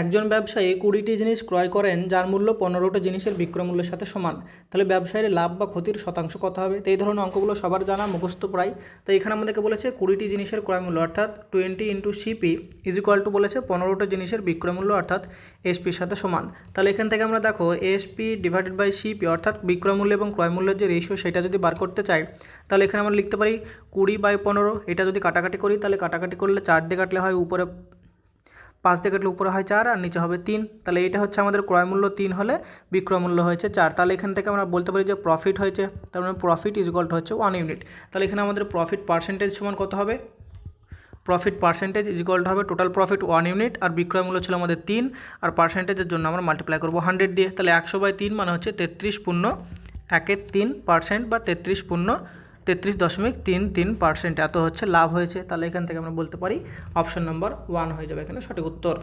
একজন ব্যবসায়ী কুড়িটি জিনিস ক্রয় করেন, যার মূল্য পনেরোটা জিনিসের বিক্রয় মূল্যের সাথে সমান। তাহলে ব্যবসায়ীর লাভ বা ক্ষতির শতাংশ কত হবে? তো এই ধরনের অঙ্কগুলো সবার জানা, মুখস্থ প্রায়। তো এখানে আমাদেরকে বলেছে কুড়িটি জিনিসের ক্রয় মূল্য অর্থাৎ twenty into CP is equal to বলেছে পনেরোটা জিনিসের বিক্রয় মূল্য অর্থাৎ এসপির সাথে সমান। তাহলে এখান থেকে আমরা দেখো এসপি ডিভাইডেড বাই সিপি, অর্থাৎ বিক্রয় মূল্য এবং ক্রয় মূল্যের যে রেশিও সেটা যদি বার করতে চাই, তাহলে এখানে আমরা লিখতে পারি কুড়ি বাই পনেরো। এটা যদি কাটাকাটি করি, তাহলে কাটাকাটি করলে চার দিয়ে কাটলে হয় উপরে পাঁচ দিয়ে কাটলে উপরে হয় চার আর নিচে হবে তিন। তাহলে এটা হচ্ছে আমাদের ক্রয় মূল্য তিন হলে বিক্রয় মূল্য হয়েছে চার। তাহলে এখান থেকে আমরা বলতে পারি যে প্রফিট হয়েছে, তার মানে প্রফিট ইজ ইকুয়াল হচ্ছে ওয়ান ইউনিট তাহলে এখানে আমাদের প্রফিট পার্সেন্টেজ সমান কত হবে? প্রফিট পার্সেন্টেজ ইজ ইকুয়াল হবে টোটাল প্রফিট ওয়ান ইউনিট আর বিক্রয় মূল্য ছিল আমাদের তিন আর পার্সেন্টেজের জন্য আমরা মাল্টিপ্লাই করব হান্ড্রেড দিয়ে। তাহলে একশো বাই তিন মানে হচ্ছে তেত্রিশ পূর্ণ একের তিন পার্সেন্ট বা তেত্রিশ পূর্ণ তেত্রিশ দশমিক তিন তিন পার্সেন্ট এত হচ্ছে, লাভ হয়েছে। তাহলে এখান থেকে আমরা বলতে পারি অপশন নম্বর ওয়ান হয়ে যাবে এখানে সঠিক উত্তর।